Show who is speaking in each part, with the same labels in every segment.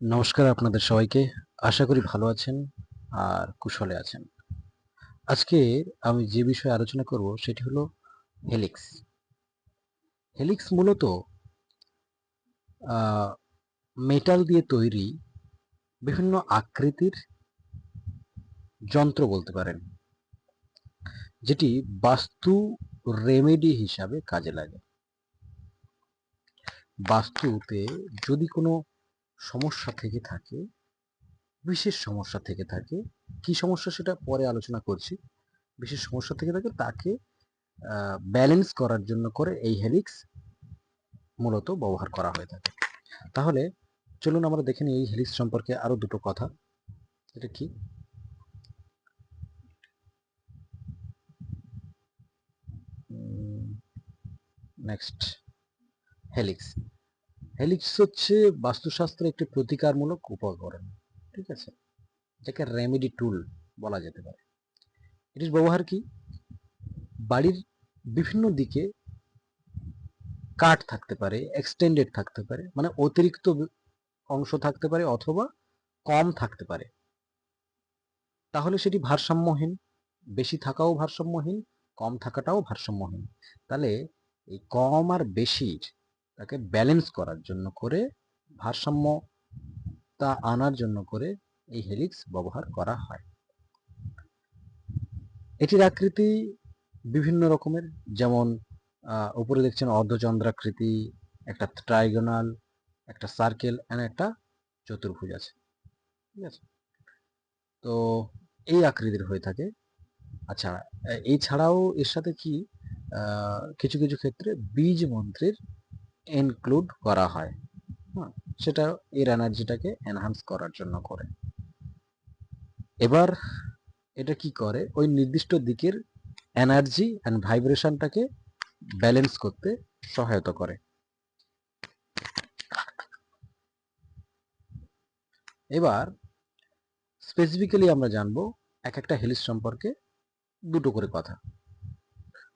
Speaker 1: নমস্কার আপনাদের সবাইকে। আশা করি ভালো আছেন আর কুশলে আছেন। আজকে আমি যে বিষয়ে আলোচনা করব সেটি হলো হেলিক্স। হেলিক্স মূলত মেটাল দিয়ে তৈরি বিভিন্ন আকৃতির যন্ত্র বলতে পারেন, যেটি বাস্তু রেমেডি হিসাবে কাজে লাগে। বাস্তুতে যদি কোনো সমস্যা থেকে থাকে, বিশেষ সমস্যা থেকে থাকে। কি সমস্যা সেটা পরে আলোচনা করছি। বিশেষ সমস্যা থেকে থাকে তাকে ব্যালেন্স করার জন্য করে এই হেলিক্স মূলত ব্যবহার করা হয়ে থাকে। তাহলে চলুন আমরা দেখে নিই এই হেলিক্স সম্পর্কে আরও দুটো কথা। এটা কি? নেক্সট হেলিক্স হেলিক্স হচ্ছে বাস্তুশাস্ত্রের একটি প্রতিকারমূলক উপকরণ, ঠিক আছে? এটাকে রেমেডি টুল বলা যেতে পারে। এটির ব্যবহার কি? বাড়ির বিভিন্ন দিকে কাট থাকতে পারে এক্সটেন্ডেড থাকতে পারে মানে অতিরিক্ত অংশ থাকতে পারে অথবা কম থাকতে পারে। তাহলে সেটি ভারসাম্যহীন, বেশি থাকাও ভারসাম্যহীন, কম থাকাটাও ভারসাম্যহীন। তাহলে এই কম আর বেশির তাকে ব্যালেন্স করার জন্য করে, ভারসাম্যতা আনার জন্য করে এই হেলিক্স ব্যবহার করা হয়। এটির আকৃতি বিভিন্ন রকমের, যেমন উপরে দেখছেন অর্ধচন্দ্রাকৃতি, একটা ট্রাইগোনাল একটা সার্কেল এন্ড একটা চতুর্ভুজ আছে। ঠিক আছে? তো এই আকৃতির হয়ে থাকে। আচ্ছা এই ছাড়াও এর সাথে কি কিছু কিছু ক্ষেত্রে বীজ মন্ত্রের ইনক্লুড করা হয়। হ্যাঁ সেটা এর এনার্জিটাকে এনহান্স করার জন্য করে। এবার এটা কি করে? ওই নির্দিষ্ট দিকের এনার্জি অ্যান্ড ভাইব্রেশনটাকে ব্যালেন্স করতে সহায়তা করে। এবার স্পেসিফিক্যালি আমরা জানব এক একটা হিলস সম্পর্কে দুটো করে কথা।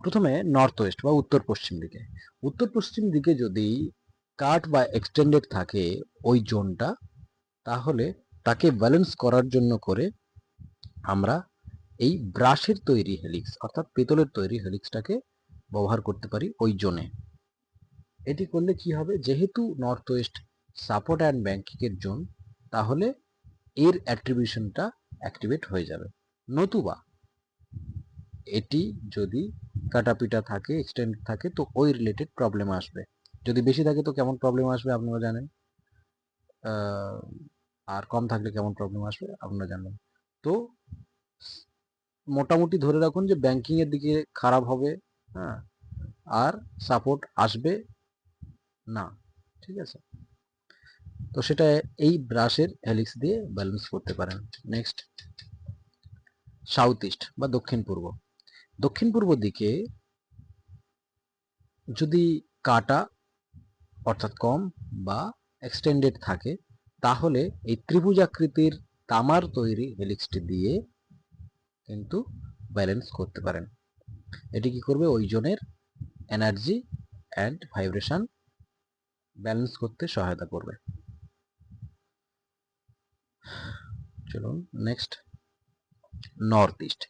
Speaker 1: প্রথমে নর্থ ওয়েস্ট বা উত্তর পশ্চিম দিকে। উত্তর পশ্চিম দিকে যদি কাট বা এক্সটেন্ডেড থাকে ওই জোনটা তাহলে তাকে ব্যালেন্স করার জন্য করে আমরা এই ব্রাশের তৈরি হেলিক্স অর্থাৎ পেতলের তৈরি হেলিক্সটাকে ব্যবহার করতে পারি ওই জোনে এটি করলে কি হবে? যেহেতু নর্থ ওয়েস্ট সাপোর্ট অ্যান্ড ব্যাংকিংয়ের জোন তাহলে এর অ্যাট্রিবিউশনটা অ্যাক্টিভেট হয়ে যাবে। নতুবা এটি যদি কাটাপিটা থাকে এক্সটেন্ড থাকে, তো ওই রিলেটেড প্রবলেম আসবে। যদি বেশি থাকে, তো কেমন প্রবলেম আসবে আপনারা জানেন? আর কম থাকলে কেমন প্রবলেম আসবে আপনারা জানেন। তো মোটামুটি ধরে রাখুন যে ব্যাংকিং এর দিকে খারাপ হবে হ্যাঁ আর সাপোর্ট আসবে না, ঠিক আছে? তো সেটা এই ব্রাশের হেলিক্স দিয়ে ব্যালেন্স করতে পারেন। নেক্সট সাউথ ইস্ট বা দক্ষিণ পূর্ব দক্ষিণ পূর্ব দিকে যদি কাটা অর্থাৎ কম বা এক্সটেন্ডেড থাকে, তাহলে এই ত্রিভুজ আকৃতির তামার তৈরি হেলিক্সটি দিয়ে কিন্তু ব্যালেন্স করতে পারেন। এটি কি করবে? ওই জনের এনার্জি অ্যান্ড ভাইব্রেশন ব্যালেন্স করতে সহায়তা করবে। চলুন next north east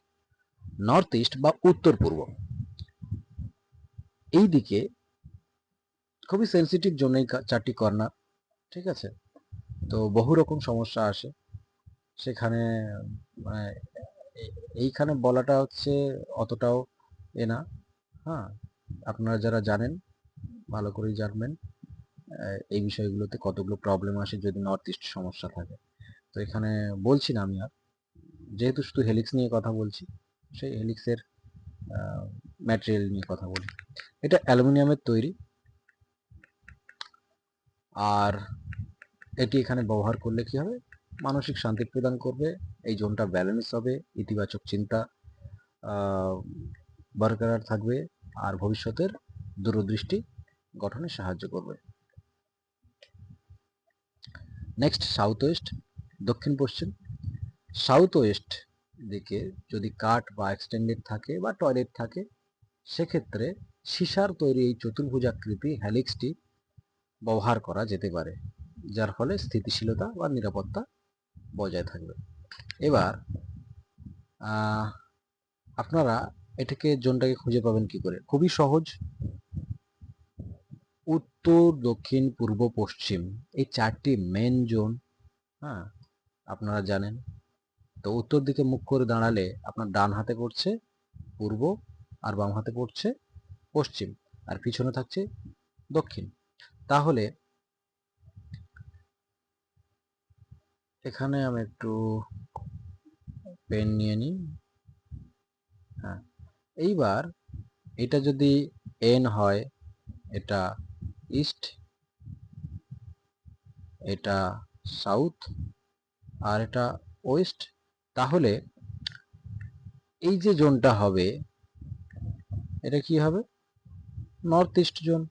Speaker 1: north east বা উত্তর পূর্ব। এই দিকে খুবই সেন্সিটিভ জন্যই চারটি কর্নার ঠিক আছে? তো বহু রকম সমস্যা আসে। সেখানে মানে এইখানে বলাটা হচ্ছে অতটাও এ না। হ্যাঁ আপনারা যারা জানেন, ভালো করেই জানবেন এই বিষয়গুলোতে কতগুলো প্রবলেম আসে যদি নর্থ ইস্ট সমস্যা থাকে। তো এখানে বলছি না আমি আর, যেহেতু শুধু হেলিক্স নিয়ে কথা বলছি সেই হেলিক্সের ম্যাটেরিয়াল নিয়ে কথা বলি। এটা অ্যালুমিনিয়ামের তৈরি। আর এটি এখানে ব্যবহার করলে কি হবে? মানসিক শান্তি প্রদান করবে, এই জোনটা ব্যালেন্স হবে, ইতিবাচক চিন্তা বরকরার থাকবে, আর ভবিষ্যতের দূরদৃষ্টি গঠনে সাহায্য করবে। নেক্সট সাউথ ওয়েস্ট দক্ষিণ পশ্চিম সাউথ ওয়েস্ট দিকে যদি কাঠ বা এক্সটেন্ডেড থাকে বা টয়লেট থাকে, সেক্ষেত্রে সীসার তৈরি এই চতুর্ভুজাকৃতি হ্যালিক্সটি ব্যবহার করা যেতে পারে, যার ফলে স্থিতিশীলতা বা নিরাপত্তা বজায় থাকবে। এবার আপনারা এটাকে জোনটাকে খুঁজে পাবেন কি করে? খুবই সহজ। উত্তর, দক্ষিণ, পূর্ব, পশ্চিম এই চারটি মেন জোন হ্যাঁ আপনারা জানেন। তো উত্তর দিকে মুখ করে দাঁড়ালে আপনার ডান হাতে পড়ছে পূর্ব আর বাম হাতে পড়ছে পশ্চিম আর পিছনে থাকছে দক্ষিণ। তাহলে এখানে আমি একটু পেন নিয়ে নিই। হ্যাঁ এইবার এটা যদি এন হয়, এটা ইস্ট, এটা সাউথ আর এটা ওয়েস্ট তাহলে এই যে জোনটা হবে, এটা কি হবে? নর্থ ইস্ট জোন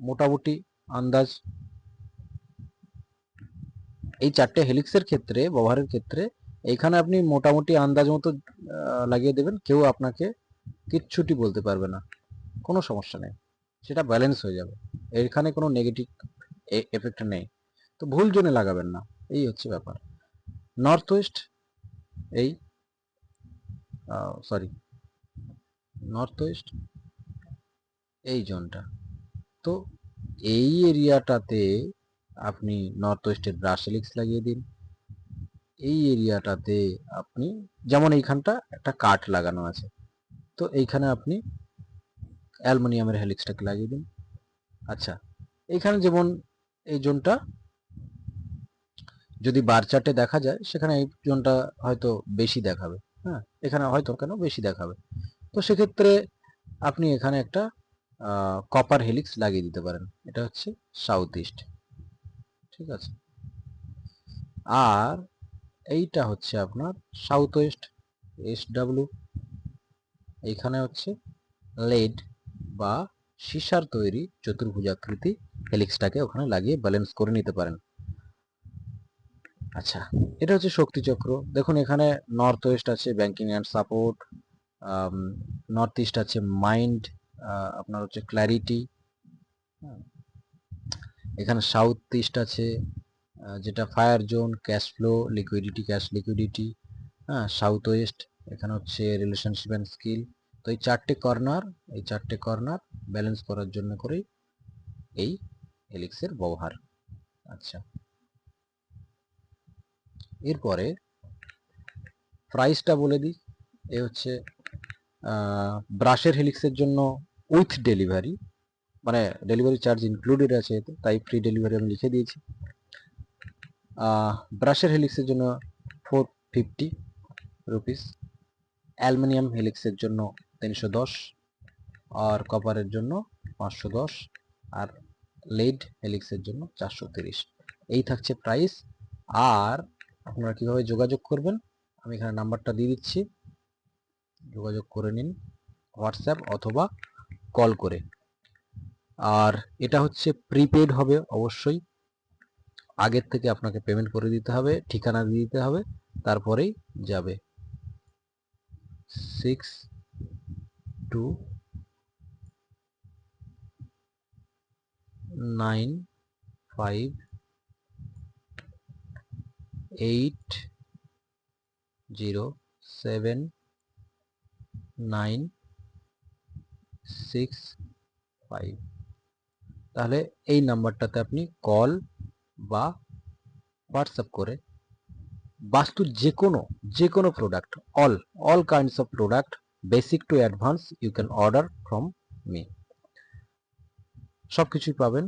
Speaker 1: মোটামুটি আন্দাজ। এই চারটে হেলিক্সের ক্ষেত্রে, ব্যবহারের ক্ষেত্রে, এইখানে আপনি মোটামুটি আন্দাজ মতো লাগিয়ে দেবেন, কেউ আপনাকে কিচ্ছুটি বলতে পারবে না। কোনো সমস্যা নেই, সেটা ব্যালেন্স হয়ে যাবে। এখানে কোনো নেগেটিভ এফেক্ট নেই। তো ভুল জোনে লাগাবেন না, এই হচ্ছে ব্যাপার। নর্থ ওয়েস্ট এই সরি নর্থ ওয়েস্ট এই জোনটা। তো এই এরিয়াটাতে আপনি নর্থ ওয়েস্টের ব্রাসেলিক্স লাগিয়ে দিন। এই এরিয়াটাতে আপনি, যেমন এইখানটা একটা কাঠ লাগানো আছে, তো এইখানে আপনি অ্যালুমিনিয়ামের হেলিক্সটাকে লাগিয়ে দিন। আচ্ছা এইখানে যেমন এই জোনটা যদি বার চার্টে দেখা যায়, সেখানে এই জোনটা হয়তো বেশি দেখাবে। হ্যাঁ এখানে হয়তো কেন বেশি দেখাবে। তো সেক্ষেত্রে আপনি এখানে একটা কপার হেলিক্স লাগিয়ে দিতে পারেন। এটা হচ্ছে সাউথ ইস্ট ঠিক আছে? আর এইটা হচ্ছে আপনার সাউথ ওয়েস্ট এস ডাব্লু এইখানে হচ্ছে লেড বা সীসার তৈরি চতুর্ভুজাকৃতি হেলিক্সটাকে ওখানে লাগিয়ে ব্যালেন্স করে নিতে পারেন। আচ্ছা এটা হচ্ছে শক্তি চক্র দেখুন, এখানে নর্থ ওয়েস্ট আছে banking and support north east আছে মাইন্ড আপনার হচ্ছে ক্ল্যারিটি এখানে সাউথ ইস্ট আছে যেটা fire zone cash flow liquidity cash liquidity হ্যাঁ সাউথ ওয়েস্ট এখানে হচ্ছে রিলেশনশিপ অ্যান্ড স্কিল তো এই চারটে কর্নার এই চারটে কর্নার ব্যালেন্স করার জন্য করেই এই এলিক্সের ব্যবহার। আচ্ছা। এরপরে প্রাইসটা বলে দিই। এ হচ্ছে ব্রাশের হেলিক্সের জন্য উইথ ডেলিভারি মানে ডেলিভারি চার্জ ইনক্লুডেড আছে এতে, তাই ফ্রি ডেলিভারি আমি লিখে দিয়েছি। ব্রাশের হেলিক্সের জন্য ফোর ফিফটি রুপিস অ্যালুমিনিয়াম হেলিক্সের জন্য তিনশো দশ, আর কপারের জন্য পাঁচশো দশ, আর লেড হেলিক্সের জন্য চারশো তিরিশ। এই থাকছে প্রাইস আর আপনারা কীভাবে যোগাযোগ করবেন, আমি এখানে নাম্বারটা দিয়ে দিচ্ছি। যোগাযোগ করে নিন হোয়াটসঅ্যাপ অথবা কল করে। আর এটা হচ্ছে প্রিপেড হবে অবশ্যই। আগের থেকে আপনাকে পেমেন্ট করে দিতে হবে, ঠিকানা দিয়ে দিতে হবে, তারপরেই যাবে। Six two nine five eight zero seven nine six five. তাহলে এই নাম্বারটাতে আপনি কল বা হোয়াটসঅ্যাপ করে বাস্তুর যে কোনো যে কোনো product all all kinds of product basic to advance you can order from me সব কিছুই পাবেন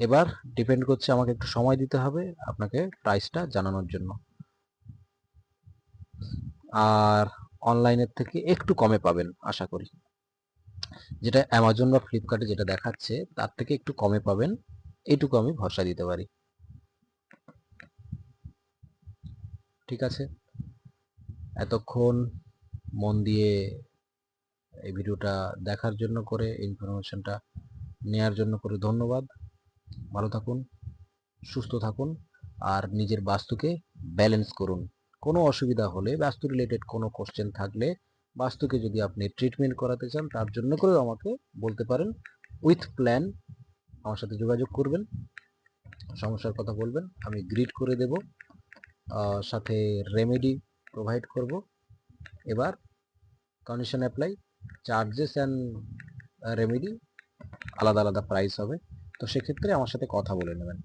Speaker 1: এবার ডিপেন্ড করছে আমাকে একটু সময় দিতে হবে আপনাকে প্রাইসটা জানানোর জন্য। আর অনলাইনের থেকে একটু কমে পাবেন, আশা করি। যেটা অ্যামাজন বা ফ্লিপকার্টে যেটা দেখাচ্ছে, তার থেকে একটু কমে পাবেন, এইটুকু আমি ভরসা দিতে পারি। ঠিক আছে? এতক্ষণ মন দিয়ে এই ভিডিওটা দেখার জন্য করে ইনফরমেশনটা নেয়ার জন্য করে ধন্যবাদ। ভালো থাকুন, সুস্থ থাকুন আর নিজের বাস্তুকে ব্যালেন্স করুন। কোনো অসুবিধা হলে বাস্তু রিলেটেড কোনো কোশ্চেন থাকলে বাস্তুকে যদি আপনি ট্রিটমেন্ট করাতে চান, তার জন্য করেও আমাকে বলতে পারেন উইথ প্ল্যান আমার সাথে যোগাযোগ করবেন। সমস্যার কথা বলবেন, আমি গ্রিড করে দেব সাথে রেমেডি প্রোভাইড করব। এবার condition apply charges and remedy আলাদা আলাদা প্রাইস হবে। তো সেক্ষেত্রে আমার সাথে কথা বলে নেবেন।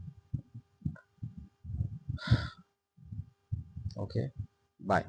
Speaker 1: Okay bye